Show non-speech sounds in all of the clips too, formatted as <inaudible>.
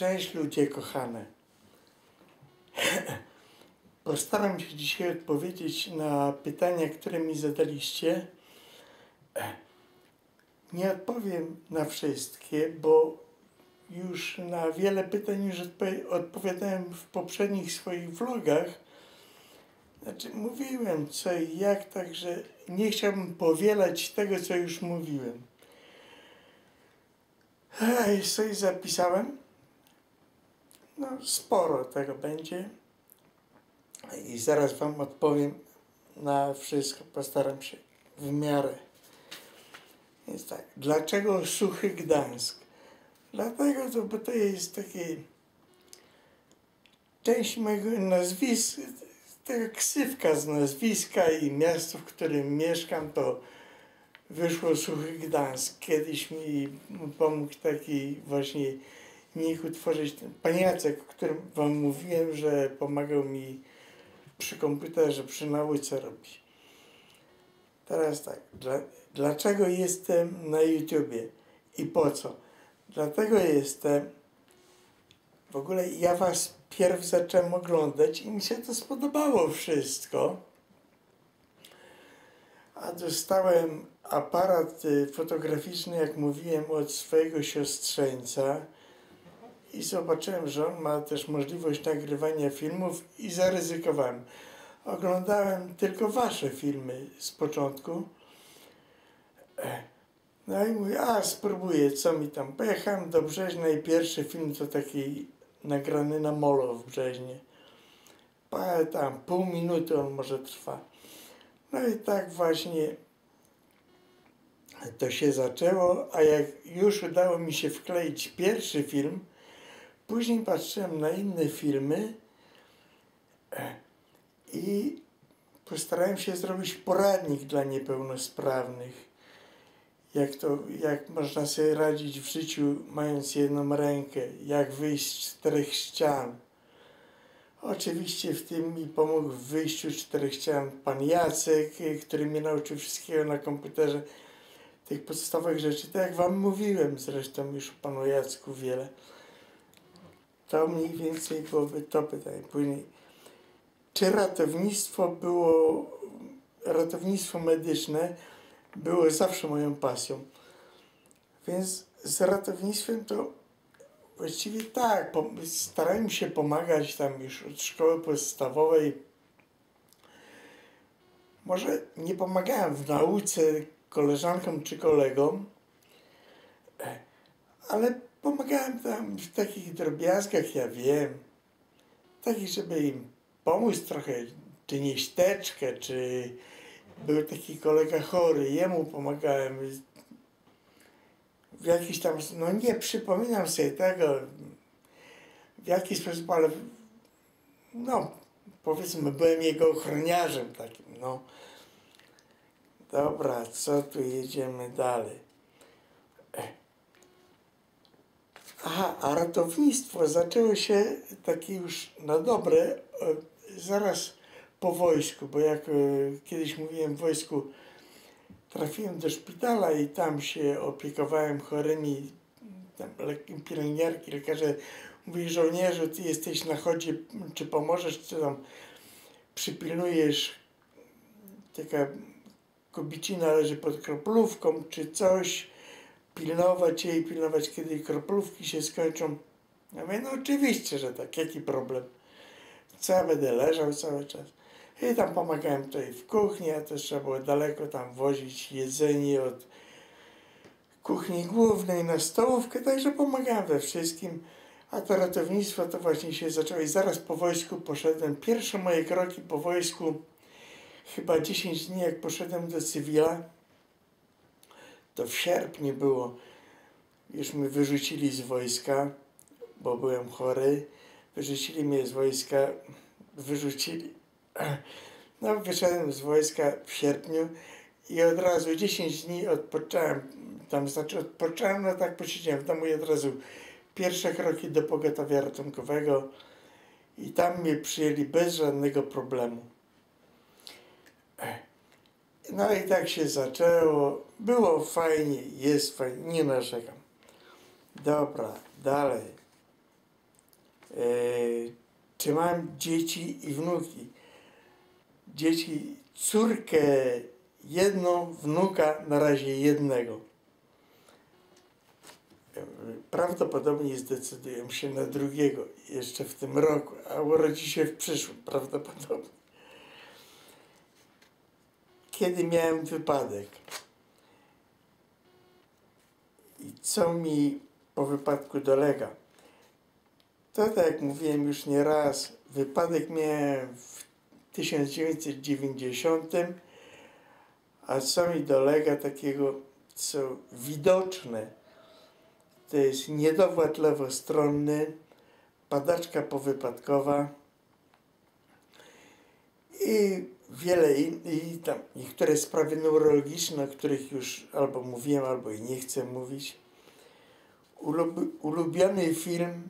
Cześć ludzie kochane. <clears throat> Postaram się dzisiaj odpowiedzieć na pytania, które mi zadaliście. <clears throat> Nie odpowiem na wszystkie, bo już na wiele pytań już odpowiadałem w poprzednich swoich vlogach. Znaczy mówiłem co i jak, także nie chciałbym powielać tego, co już mówiłem. Ej, coś zapisałem. No, sporo tego będzie. I zaraz Wam odpowiem na wszystko. Postaram się w miarę. Więc tak, dlaczego Suchy Gdańsk? Dlatego, to, bo to jest takie część mojego nazwiska, taka ksywka z nazwiska i miasto, w którym mieszkam, to wyszło Suchy Gdańsk. Kiedyś mi pomógł taki właśnie niech utworzyć pan Jacek, o którym wam mówiłem, że pomagał mi przy komputerze, przy nauce robić. Teraz tak, dla, dlaczego jestem na YouTubie i po co? Dlatego jestem, w ogóle ja was pierw zacząłem oglądać i mi się to spodobało wszystko. A dostałem aparat y, fotograficzny, jak mówiłem, od swojego siostrzeńca i zobaczyłem, że on ma też możliwość nagrywania filmów i zaryzykowałem. Oglądałem tylko wasze filmy z początku. No i mówię, a spróbuję, co mi tam. Pojechałem do Brzeźna i pierwszy film to taki nagrany na molo w Brzeźnie. Tam pół minuty on może trwa. No i tak właśnie to się zaczęło, a jak już udało mi się wkleić pierwszy film, później patrzyłem na inne filmy e, i postarałem się zrobić poradnik dla niepełnosprawnych. Jak, to, jak można sobie radzić w życiu mając jedną rękę, jak wyjść z czterech ścian. Oczywiście w tym mi pomógł w wyjściu z czterech ścian pan Jacek, który mnie nauczył wszystkiego na komputerze tych podstawowych rzeczy, tak jak Wam mówiłem zresztą już o Panu Jacku wiele. To mniej więcej byłoby to pytanie. Później, czy ratownictwo było, ratownictwo medyczne było zawsze moją pasją. Więc z ratownictwem to właściwie tak, starałem się pomagać tam już od szkoły podstawowej. Może nie pomagałem w nauce koleżankom czy kolegom, e, ale pomagałem tam w takich drobiazgach, ja wiem, takich, żeby im pomóc trochę, czy nieść teczkę, czy był taki kolega chory, jemu pomagałem w jakiś tam, no nie przypominam sobie tego, w jaki sposób, ale no powiedzmy byłem jego ochroniarzem takim, no. Dobra, co tu jedziemy dalej? Aha, a ratownictwo zaczęło się takie już na dobre zaraz po wojsku, bo jak e, kiedyś mówiłem w wojsku, trafiłem do szpitala i tam się opiekowałem chorymi, tam pielęgniarki, lekarze mówi, żołnierzu, ty jesteś na chodzie, czy pomożesz, czy tam przypilnujesz taka kobicina leży pod kroplówką, czy coś, pilnować jej, pilnować kiedy kroplówki się skończą. Ja mówię, no oczywiście, że tak, jaki problem. Co ja będę leżał cały czas. I tam pomagałem tutaj w kuchni, a też trzeba było daleko tam wozić jedzenie od kuchni głównej na stołówkę, także pomagałem we wszystkim. A to ratownictwo to właśnie się zaczęło i zaraz po wojsku poszedłem. Pierwsze moje kroki po wojsku, chyba 10 dni jak poszedłem do cywila, to w sierpniu było, już mnie wyrzucili z wojska, bo byłem chory, wyrzucili mnie z wojska, wyrzucili, <clears throat> no wyszedłem z wojska w sierpniu i od razu 10 dni odpocząłem, tam znaczy odpocząłem, no tak posiedziałem w domu i od razu pierwsze kroki do pogotowia ratunkowego. I tam mnie przyjęli bez żadnego problemu. No i tak się zaczęło. Było fajnie, jest fajnie, nie narzekam. Dobra, dalej. e, czy mam dzieci i wnuki. Dzieci, córkę jedną, wnuka na razie jednego. Prawdopodobnie zdecyduję się na drugiego jeszcze w tym roku, a urodzi się w przyszłym prawdopodobnie. Kiedy miałem wypadek i co mi po wypadku dolega? To tak jak mówiłem już nie raz, wypadek miałem w 1990, a co mi dolega takiego, co widoczne, to jest niedowład lewostronny, padaczka powypadkowa i wiele i tam niektóre sprawy neurologiczne, o których już albo mówiłem, albo i nie chcę mówić. Ulub, ulubiony film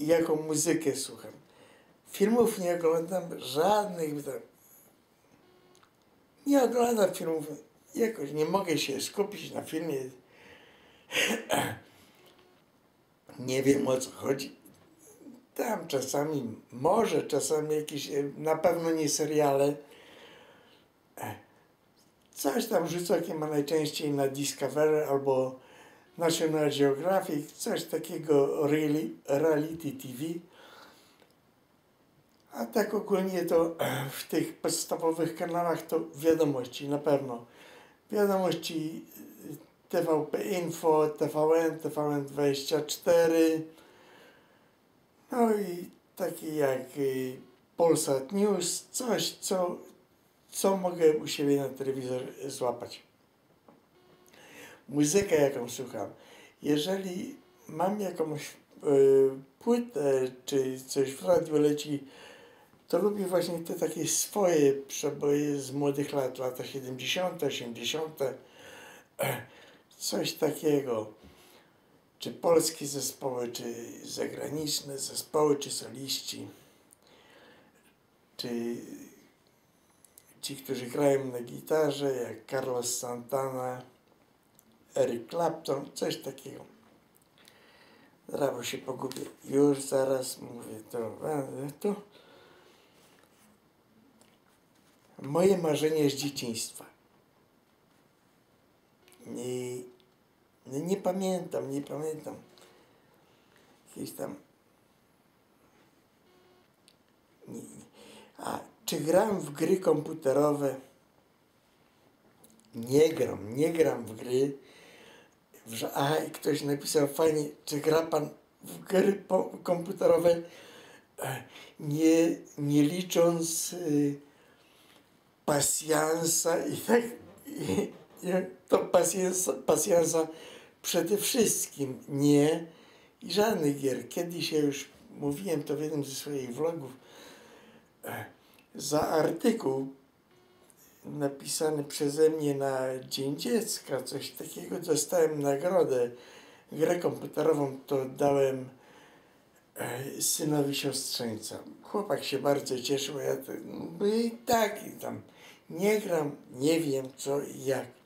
jaką muzykę słucham. Filmów nie oglądam żadnych. Tam, nie oglądam filmów. Jakoś nie mogę się skupić na filmie. <clears throat> Nie wiem o co chodzi. Tam czasami, może czasami jakieś, na pewno nie seriale. Coś tam rzucą, jakie ma najczęściej na Discovery albo National Geographic, coś takiego reality TV. A tak ogólnie to w tych podstawowych kanałach to wiadomości na pewno. Wiadomości TVP Info, TVN, TVN24, no i takie jak Polsat News, coś co, co mogę u siebie na telewizor złapać muzykę, jaką słucham. Jeżeli mam jakąś y, płytę, czy coś w radiu leci, to lubię właśnie te takie swoje przeboje z młodych lat, lata 70., 80., coś takiego. Czy polskie zespoły, czy zagraniczne zespoły, czy soliści, czy ci, którzy grają na gitarze, jak Carlos Santana, Eric Clapton, coś takiego. Zaraz się pogubię. Już zaraz mówię to. to. Moje marzenie z dzieciństwa. I, nie pamiętam, nie pamiętam. Jakieś tam. Nie, nie. A czy gram w gry komputerowe? Nie gram, nie gram w gry i ktoś napisał fajnie, czy gra pan w gry komputerowe, e, nie, nie licząc y, pasjansa i tak, i, i to pasjansa, pasjansa przede wszystkim nie i żadnych gier. Kiedyś ja już mówiłem to w jednym ze swoich vlogów, e, za artykuł napisany przeze mnie na Dzień Dziecka, coś takiego, dostałem nagrodę. Grę komputerową to dałem e, synowi siostrzeńca. Chłopak się bardzo cieszył, ja to, no i tak, i tam nie gram, nie wiem co i jak.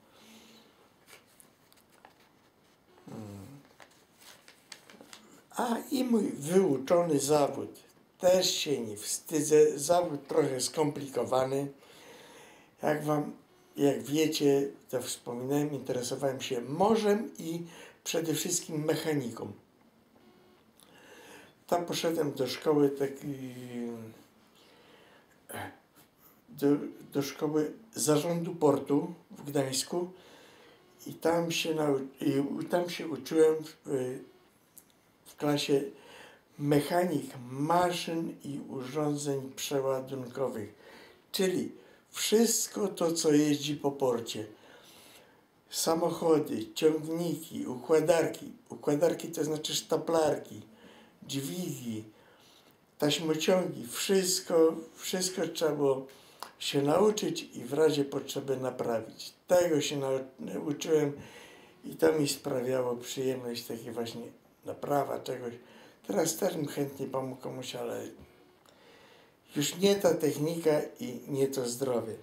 A i mój wyuczony zawód, też się nie wstydzę, zawód trochę skomplikowany. Jak wam, jak wiecie, to wspominałem, interesowałem się morzem i przede wszystkim mechaniką. Tam poszedłem do szkoły takiej, do, do szkoły zarządu portu w Gdańsku i tam się, nau, i tam się uczyłem w, klasie mechanik maszyn i urządzeń przeładunkowych, czyli wszystko to, co jeździ po porcie. Samochody, ciągniki, układarki. Układarki to znaczy sztaplarki, dźwigi, taśmociągi. Wszystko, wszystko trzeba było się nauczyć i w razie potrzeby naprawić. Tego się nauczyłem i to mi sprawiało przyjemność, takie właśnie naprawa czegoś. Teraz też bym chętnie pomógł komuś, ale już nie ta technika i nie to zdrowie.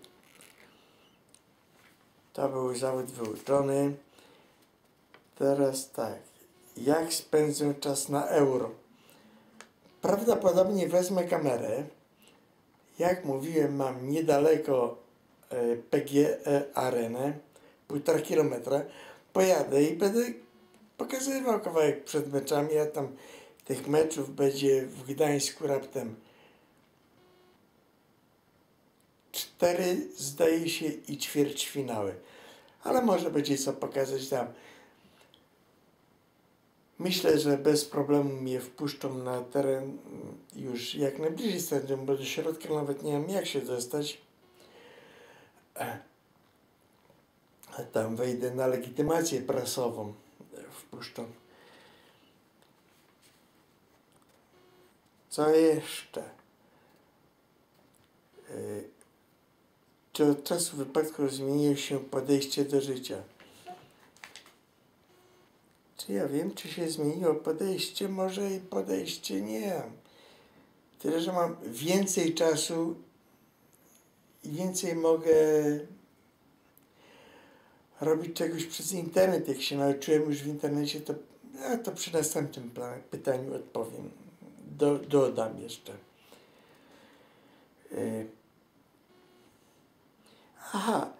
To był zawód wyuczony. Teraz tak. Jak spędzę czas na euro? prawdopodobnie wezmę kamerę. Jak mówiłem, mam niedaleko e, PGE Arenę, półtora kilometra. Pojadę i będę pokazywał kawałek przed meczami, a tam tych meczów będzie w Gdańsku raptem cztery, zdaje się, i ćwierćfinały. Ale może będzie co pokazać tam. Myślę, że bez problemu mnie wpuszczą na teren już jak najbliżej stadion, bo do środka nawet nie wiem jak się dostać. A tam wejdę na legitymację prasową. Wpuszczą. Co jeszcze? Y, Czy od czasu wypadku zmieniło się podejście do życia? Czy ja wiem, czy się zmieniło podejście? Może i podejście nie. Tyle, że mam więcej czasu i więcej mogę robić czegoś przez internet. Jak się nauczyłem już w internecie, to, ja to przy następnym pytaniu odpowiem. Do, dodam jeszcze. Y, aha,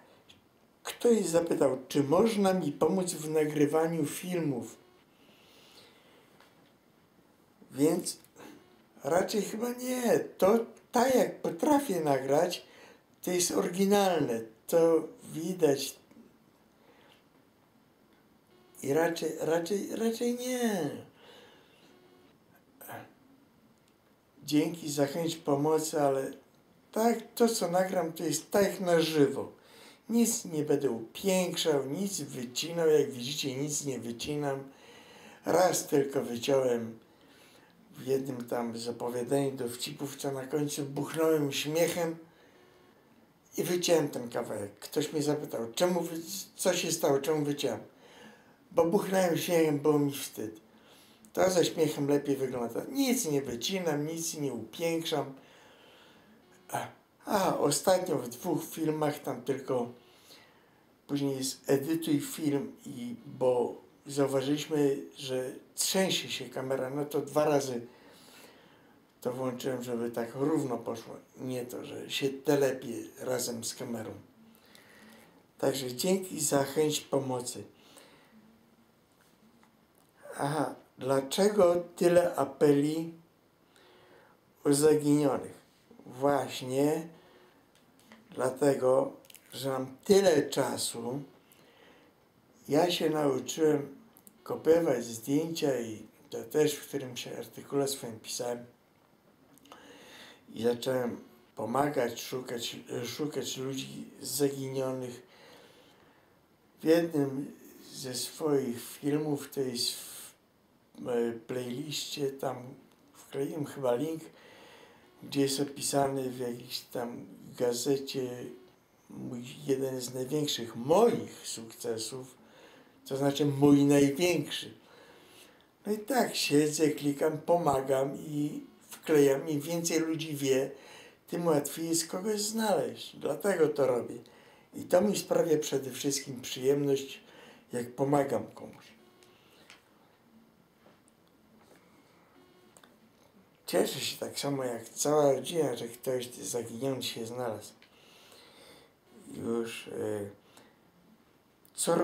ktoś zapytał, czy można mi pomóc w nagrywaniu filmów. Więc raczej chyba nie. To tak jak potrafię nagrać, to jest oryginalne. To widać. I raczej, raczej, raczej nie. Dzięki za chęć pomocy, ale tak, to co nagram, to jest tak na żywo. Nic nie będę upiększał, nic wycinał. Jak widzicie, nic nie wycinam. Raz tylko wyciąłem w jednym tam z opowiadań dowcipów, co na końcu buchnąłem śmiechem i wyciąłem ten kawałek. Ktoś mnie zapytał, czemu, co się stało, czemu wyciąłem? Bo buchnąłem śmiechem, było mi wstyd. To ze śmiechem lepiej wygląda. Nic nie wycinam, nic nie upiększam. A, a ostatnio w dwóch filmach tam tylko później jest edytuj film i bo zauważyliśmy, że trzęsie się kamera, no to dwa razy to włączyłem, żeby tak równo poszło. Nie to, że się telepie razem z kamerą. Także dzięki za chęć pomocy. Aha, dlaczego tyle apeli o zaginionych? Właśnie dlatego, że mam tyle czasu. Ja się nauczyłem kopiować zdjęcia i to też w którymś artykule swoim pisałem. I zacząłem pomagać, szukać, szukać ludzi zaginionych. W jednym ze swoich filmów, to jest playliście, tam wkleiłem chyba link, gdzie jest opisany w jakiejś tam gazecie mój, jeden z największych moich sukcesów, to znaczy mój największy. No i tak siedzę, klikam, pomagam i wklejam. Im więcej ludzi wie, tym łatwiej jest kogoś znaleźć. Dlatego to robię. I to mi sprawia przede wszystkim przyjemność, jak pomagam komuś. Cieszę się tak samo jak cała rodzina, że ktoś zaginiony się znalazł. Już e, co,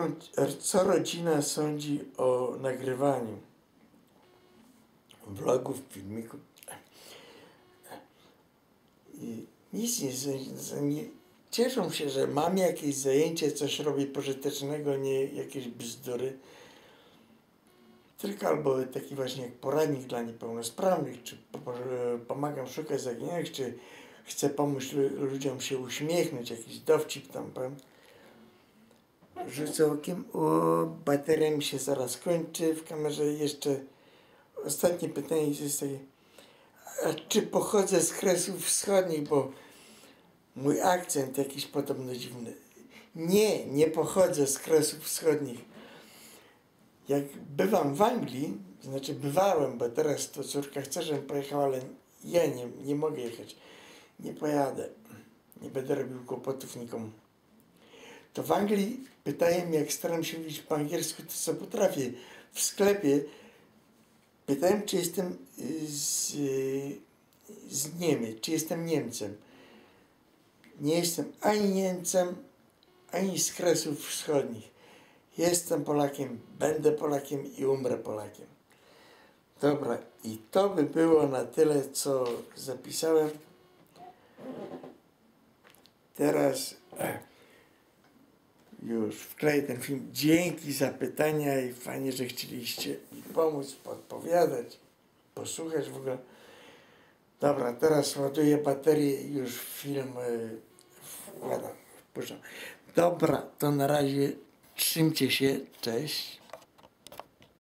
co rodzina sądzi o nagrywaniu vlogów, filmików. I nic nie, nie cieszą się, że mam jakieś zajęcie, coś robię pożytecznego, nie jakieś bzdury. Tylko albo taki właśnie jak poradnik dla niepełnosprawnych, czy pomagam szukać zaginionych, czy chcę pomóc ludziom się uśmiechnąć, jakiś dowcip tam powiem. Rzucę okiem, o, bateria mi się zaraz kończy, w kamerze jeszcze ostatnie pytanie jest takie, czy pochodzę z Kresów Wschodnich, bo mój akcent jakiś podobno dziwny. Nie, nie pochodzę z Kresów Wschodnich. Jak bywam w Anglii, znaczy bywałem, bo teraz to córka chce, żebym pojechał, ale ja nie, nie mogę jechać. Nie pojadę. Nie będę robił kłopotów nikomu. To w Anglii pytają mnie, jak staram się mówić po angielsku, to co potrafię. W sklepie Pytałem, czy jestem y, z, y, z Niemiec, czy jestem Niemcem. Nie jestem ani Niemcem, ani z Kresów Wschodnich. Jestem Polakiem, będę Polakiem i umrę Polakiem. Dobra, i to by było na tyle, co zapisałem. Teraz e, już wkleję ten film. Dzięki za pytania i fajnie, że chcieliście mi pomóc, podpowiadać, posłuchać w ogóle. Dobra, teraz ładuję baterię i już film y, wkładam, wpuszczam. Dobra, to na razie trzymcie się, cześć.